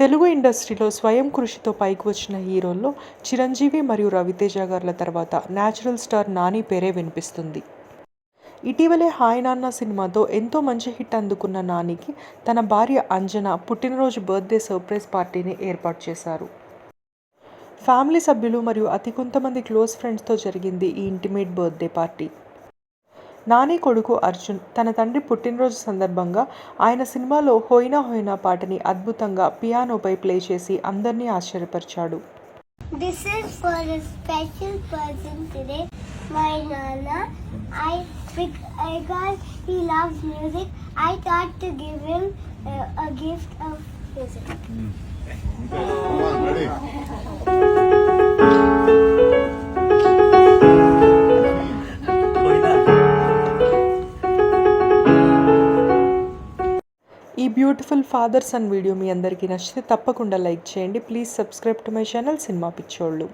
తెలుగు ఇండస్ట్రీలో స్వయం కృషితో పైకి వచ్చిన హీరోల్లో చిరంజీవి మరియు రవితేజ గారుల తర్వాత న్యాచురల్ స్టార్ నాని పేరే వినిపిస్తుంది. ఇటీవలే హాయ్ నాన్న సినిమాతో ఎంతో మంచి హిట్ అందుకున్న నానికి తన భార్య అంజన పుట్టినరోజు బర్త్డే సర్ప్రైజ్ పార్టీని ఏర్పాటు చేశారు. ఫ్యామిలీ సభ్యులు మరియు అతి కొంతమంది క్లోజ్ ఫ్రెండ్స్తో జరిగింది ఈ ఇంటిమేట్ బర్త్డే పార్టీ. నాని కొడుకు అర్జున్ తన తండ్రి పుట్టినరోజు సందర్భంగా ఆయన సినిమాలో హోయినా హోయినా పాటని అద్భుతంగా పియానోపై ప్లే చేసి అందరినీ ఆశ్చర్యపరిచాడు This is for a special person today, my Nana. I because he loves music, I thought to give him uh, a gift of music. ఈ బ్యూటిఫుల్ ఫాదర్ సన్ వీడియో మీ అందరికీ నచ్చితే తప్పకుండా లైక్ చేయండి. Please subscribe to my channel cinema పిచ్చోళ్ళు.